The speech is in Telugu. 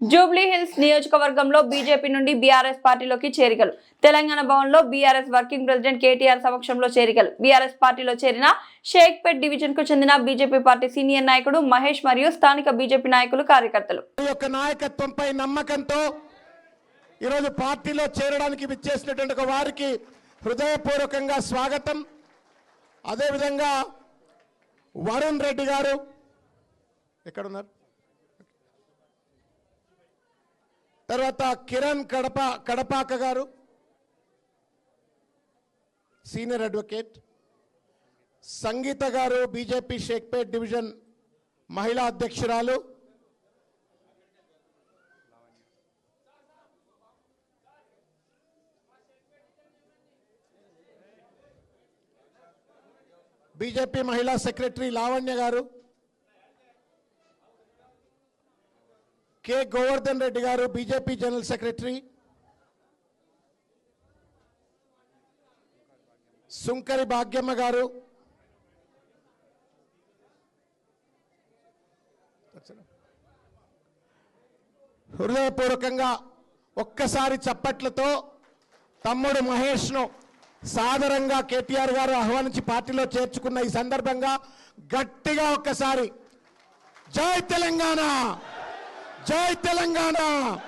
జూబ్లీ హిల్స్ నియోజకవర్గంలో బీజేపీ నుండి బీఆర్ఎస్ పార్టీలోకి చేరికలు. తెలంగాణ భవన్లో బీఆర్ఎస్ వర్కింగ్ ప్రెసిడెంట్ కేటీఆర్ సమక్షంలో చేరికలు. బీఆర్ఎస్ పార్టీలో చేరిన షేక్పేట్ డివిజన్కు చెందిన బీజేపీ పార్టీ సీనియర్ నాయకుడు మహేష్ మరియు స్థానిక బీజేపీ నాయకులు కార్యకర్తలు. ఈ యొక్క నాయకత్వంపై నమ్మకంతో ఈరోజు పార్టీలో చేరడానికి విచ్చేసినటువంటి వారికి హృదయపూర్వకంగా స్వాగతం. అదేవిధంగా వరుణ్ రెడ్డి గారు ఎక్కడున్నారు? తర్వాత కిరణ్ కడప కడపాక గారు సీనియర్ అడ్వకేట్. సంగీత గారు బీజేపీ షేక్పేట్ డివిజన్ మహిళా అధ్యక్షురాలు. బీజేపీ మహిళా సెక్రటరీ లావణ్య గారు. కె గోవర్ధన్ రెడ్డి గారు బీజేపీ జనరల్ సెక్రటరీ. సుంకరి భాగ్యమ్మ గారు. హృదయపూర్వకంగా ఒక్కసారి చప్పట్లతో తమ్ముడు మహేష్ను సాదరంగా కేటీఆర్ గారు ఆహ్వానించి పార్టీలో చేర్చుకున్న ఈ సందర్భంగా గట్టిగా ఒక్కసారి జై తెలంగాణ! జై తెలంగాణ.